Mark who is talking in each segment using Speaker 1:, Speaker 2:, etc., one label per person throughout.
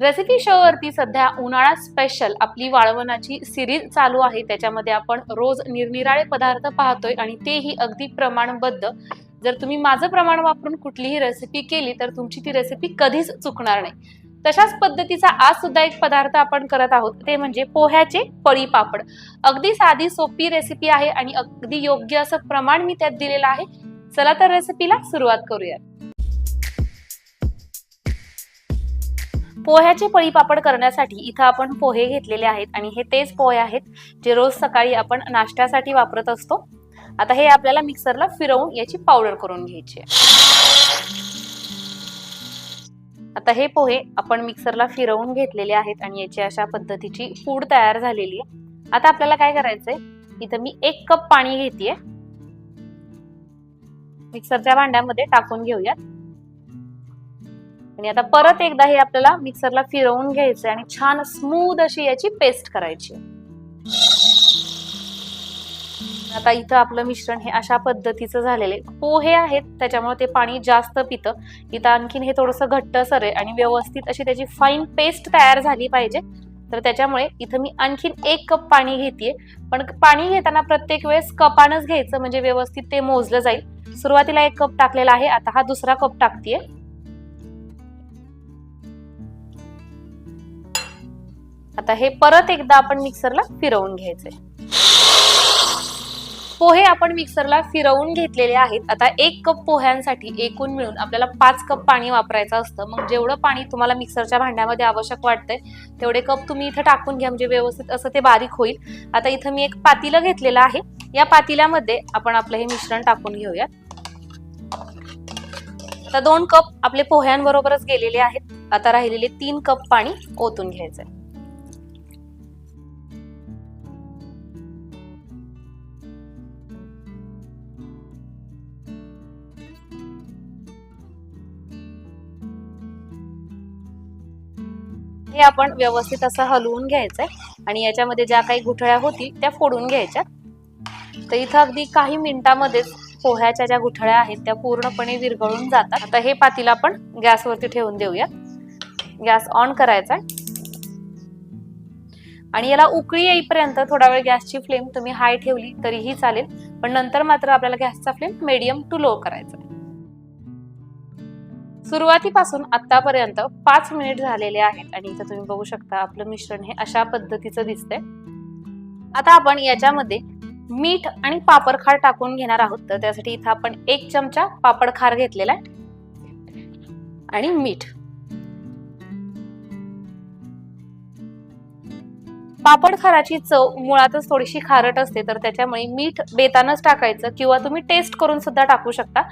Speaker 1: Recipe शोवरती सध्या उन्हाळा special आपली वाळवणाची सिरीज चालू आहे. त्याच्यामध्ये आपण रोज निरनिराळे पदार्थ पाहतोय आणि तेही अगदी प्रमाणबद्ध. जर तुम्ही माझं प्रमाण वापरून कुठलीही रेसिपी केली तर तुमची ती रेसिपी कधीच चुकणार नाही. तशाच पद्धतीचा आज सुद्धा एक पदार्थ आपण करत आहोत. ते म्हणजे पोह्याचे पळी पापड. अगदी साधी सोपी रेसिपी आहे आणि अगदी योग्य असं प्रमाण मी त्यात दिलेलं आहे. चला तर रेसिपीला सुरुवात करूया पोह्याचे पळी पापड करण्यासाठी इथं आपण पोहे घेतलेले आहेत आणि हे तेच पोहे आहेत जे रोज सकाळी आपण नाश्त्यासाठी वापरत असतो. आता हे आपल्याला मिक्सरला फिरवून याची पावडर करून घ्यायची आता हे पोहे आपण मिक्सरला फिरवून घेतलेले आहेत आणि याची अशा पद्धतीची पूड तयार झालेली आहे. आता आपल्याला काय करायचंय? इथं मी एक कप पाणी घेतेय. मिक्सरच्या भांड्यामध्ये टाकून घेऊयात. आणि आता परत एकदा हे आपल्याला मिक्सरला फिरवून घ्यायचं आणि छान स्मूथ अशी याची पेस्ट करायची. आता इथं आपलं मिश्रण हे अशा पद्धतीचं झालेलं आहे. पोहे आहेत त्याच्यामुळे ते पाणी जास्त पितं. इथं आणखीन हे थोडंसं घट्टसर आहे आणि व्यवस्थित अशी त्याची फाईन पेस्ट तयार झाली पाहिजे. तर त्याच्यामुळे इथं मी आणखीन एक कप पाणी घेते पण पाणी घेताना प्रत्येक वेळेस कपानच घ्यायचं म्हणजे व्यवस्थित ते मोजलं जाईल. सुरुवातीला एक कप टाकलेला आहे आता हा दुसरा कप टाकतेय. आता हे परत एकदा आपण मिक्सरला फिरवून घ्यायचंय. पोहे आपण मिक्सरला फिरवून घेतलेले आहेत. आता एक कप पोह्यांसाठी एकूण मिळून आपल्याला पाच कप पाणी वापरायचं असतं. मग जेवढं पाणी तुम्हाला मिक्सरच्या भांड्यामध्ये आवश्यक वाटतंय तेवढे कप तुम्ही इथं टाकून घ्या. म्हणजे व्यवस्थित असं ते बारीक होईल. आता इथं मी एक पातीलं घेतलेलं आहे. या पातील्यामध्ये आपण आपलं हे मिश्रण टाकून घेऊयात. आता दोन कप आपले पोह्यांबरोबरच गेलेले आहेत. आता राहिलेले तीन कप पाणी ओतून घ्यायचंय. हे आपण व्यवस्थित असं हलवून घ्यायचंय. आणि याच्यामध्ये ज्या काही गुठळ्या होती त्या फोडून घ्यायच्या. तर इथं अगदी काही मिनिटामध्येच पोह्याच्या ज्या गुठळ्या आहेत त्या पूर्णपणे विरघळून जातात. आता हे पातीला आपण गॅसवरती ठेवून देऊया. गॅस ऑन करायचा आणि याला उकळी येईपर्यंत थोडा वेळ गॅसची फ्लेम तुम्ही हाय ठेवली तरीही चालेल. पण नंतर मात्र आपल्याला गॅसचा फ्लेम मिडियम टू लो करायचा सुरुवातीपासून आतापर्यंत पाच मिनिट झालेले आहेत आणि इथं तुम्ही बघू शकता आपलं मिश्रण हे अशा पद्धतीचं दिसतंय. आता आपण याच्यामध्ये मीठ आणि पापड खार टाकून घेणार आहोत. तर त्यासाठी इथं आपण एक चमचा पापड खार घेतलेला आहे. आणि मीठ. पापड खाराची चव मुळातच थोडीशी खारट असते तर त्याच्यामुळे मीठ बेतानच टाकायचं किंवा तुम्ही टेस्ट करून सुद्धा टाकू शकता.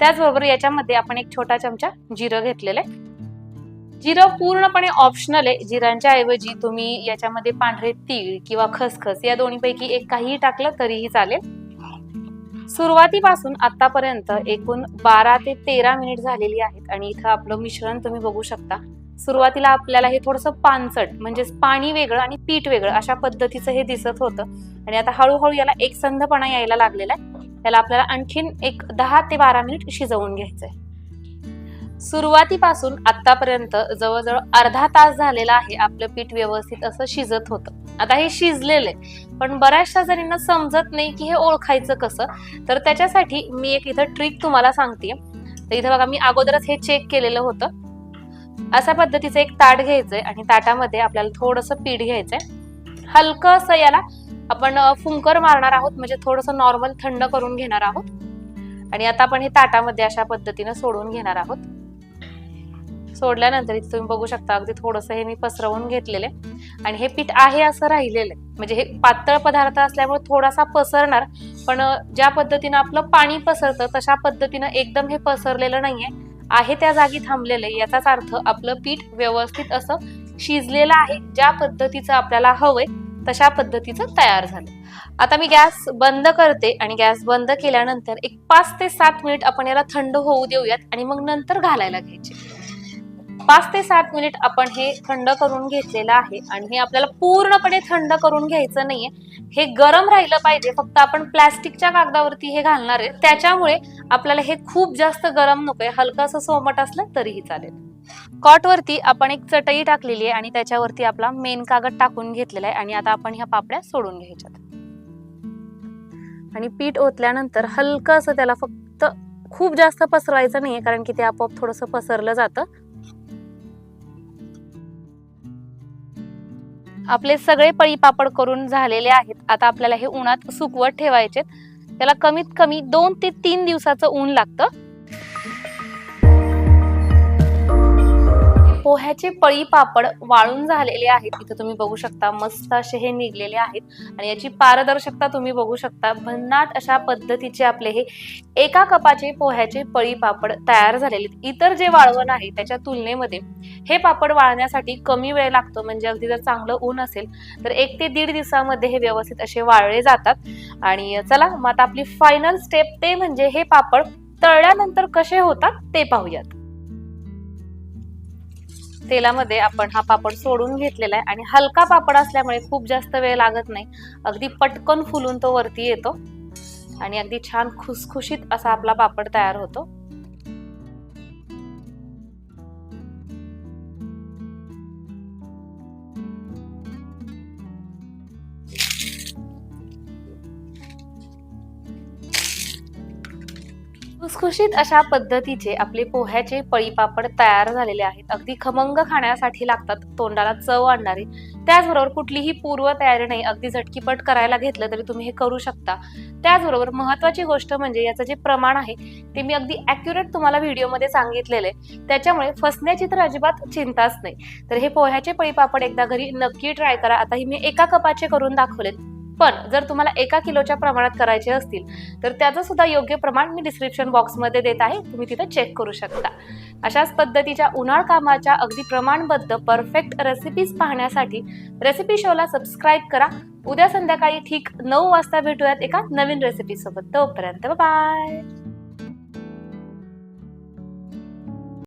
Speaker 1: त्याचबरोबर याच्यामध्ये आपण एक छोटा चमचा जिरं घेतलेलं आहे. जिरं पूर्णपणे ऑप्शनल आहे. जिरांच्या ऐवजी तुम्ही याच्यामध्ये पांढरे तीळ किंवा खसखस या दोन्हीपैकी एक काहीही टाकलं तरीही चालेल. सुरुवातीपासून आतापर्यंत एकूण बारा ते तेरा मिनिट झालेली आहेत आणि इथं आपलं मिश्रण तुम्ही बघू शकता. सुरुवातीला आपल्याला हे थोडंसं पानसट म्हणजेच पाणी वेगळं आणि पीठ वेगळं अशा पद्धतीचं हे दिसत होतं. आणि आता हळूहळू याला एकसंधपणा यायला लागलेला आहे. त्याला आपल्याला आणखीन एक दहा ते बारा मिनिट शिजवून घ्यायचंय. सुरुवातीपासून आतापर्यंत जवळजवळ अर्धा तास झालेला आहे आपलं पीठ व्यवस्थित असं शिजत होतं. आता हे शिजलेलं आहे पण बऱ्याचशा जणींना समजत नाही की हे ओळखायचं कसं. तर त्याच्यासाठी मी एक इथं ट्रिक तुम्हाला सांगते. तर इथं बघा मी अगोदरच हे चेक केलेलं होतं. अशा पद्धतीचं एक ताट घ्यायचंय आणि ताटामध्ये आपल्याला थोडंसं पीठ घ्यायचंय. हलकं असं याला आपण फुंकर मारणार आहोत म्हणजे थोडंसं नॉर्मल थंड करून घेणार आहोत. आणि आता आपण हे ताटामध्ये अशा पद्धतीनं सोडून घेणार आहोत. सोडल्यानंतर इथे तुम्ही बघू शकता अगदी थोडंसं हे मी पसरवून घेतलेले आणि हे पीठ आहे असं राहिलेलं आहे. म्हणजे हे पातळ पदार्थ असल्यामुळे थोडासा पसरणार पण ज्या पद्धतीनं आपलं पाणी पसरतं तशा पद्धतीनं एकदम हे पसरलेलं नाहीये. आहे त्या जागी थांबलेलं आहे. याचाच अर्थ आपलं पीठ व्यवस्थित असं शिजलेलं आहे ज्या पद्धतीचं आपल्याला हवंय. तशा पद्धतीचं तयार झालं. आता मी गॅस बंद करते आणि गॅस बंद केल्यानंतर एक पाच ते सात मिनिट आपण याला थंड होऊ देऊयात आणि मग नंतर घालायला घ्यायचे. पाच ते सात मिनिट आपण हे थंड करून घेतलेलं आहे आणि हे आपल्याला पूर्णपणे थंड करून घ्यायचं नाहीये. हे गरम राहिलं पाहिजे फक्त आपण प्लॅस्टिकच्या कागदावरती हे घालणार आहे. त्याच्यामुळे आपल्याला हे खूप जास्त गरम नकोय. हलकं असं सोमट असलं तरीही चालेल. कॉटवरती आपण एक चटई टाकलेली आहे आणि त्याच्यावरती आपला मेन कागद टाकून घेतलेला आहे आणि आता आपण ह्या पापड्या सोडून घ्यायच्यात. आणि पीठ ओतल्यानंतर हलकं असं त्याला फक्त खूप जास्त पसरवायचं नाहीये कारण की ते आपोआप थोडंसं पसरलं जातं. आपले सगळे पळी पापड करून झालेले आहेत. आता आपल्याला हे उन्हात सुकवत ठेवायचे त्याला कमीत कमी दोन ते तीन दिवसाचं ऊन लागतं. पोह्याचे पळी पापड वाळून झालेले आहेत. इथं तुम्ही बघू शकता मस्त असे हे निघलेले आहेत. आणि याची पारदर्शकता तुम्ही बघू शकता. भन्नाट अशा पद्धतीचे आपले हे एका कपाचे पोह्याचे पळी पापड तयार झालेले आहेत. इतर जे वाळवण आहे त्याच्या तुलनेमध्ये हे पापड वाळण्यासाठी कमी वेळ लागतो. म्हणजे अगदी जर चांगलं ऊन असेल तर एक ते दीड दिवसामध्ये हे व्यवस्थित असे वाळले जातात. आणि चला मग आता आपली फायनल स्टेप ते म्हणजे हे पापड तळल्यानंतर कसे होतात ते पाहूयात. तेलामध्ये आपण हा पापड सोडून घेतलेला आहे आणि हलका पापड असल्यामुळे खूप जास्त वेळ लागत नाही. अगदी पटकन फुलून तो वरती येतो आणि अगदी छान खुसखुशीत असा आपला पापड तयार होतो. खुसखुशीत अशा पद्धतीचे आपले पोह्याचे पळीपापड तयार झालेले आहेत. अगदी खमंग खाण्यासाठी लागतात तोंडाला चव आणणारे. त्याचबरोबर कुठलीही पूर्व तयारी नाही अगदी झटकीपट करायला घेतलं तरी तुम्ही हे करू शकता. त्याचबरोबर महत्वाची गोष्ट म्हणजे याचं जे प्रमाण आहे ते मी अगदी अॅक्युरेट तुम्हाला व्हिडिओमध्ये सांगितलेलं आहे. त्याच्यामुळे फसण्याची तर अजिबात चिंताच नाही. तर हे पोह्याचे पळीपापड एकदा घरी नक्की ट्राय करा. आता ही मी एका कपाचे करून दाखवलेत. पण जर तुम्हाला एका किलोच्या प्रमाणात करायचे असतील तर त्याचं सुद्धा योग्य प्रमाण मी डिस्क्रिप्शन बॉक्समध्ये देत आहे. तुम्ही तिथं चेक करू शकता. अशाच पद्धतीच्या उन्हाळ कामाच्या अगदी प्रमाणबद्ध परफेक्ट रेसिपीज पाहण्यासाठी रेसिपी शोला सबस्क्राईब करा. उद्या संध्याकाळी ठीक नऊ वाजता भेटूयात एका नवीन रेसिपी सोबत. तोपर्यंत बाय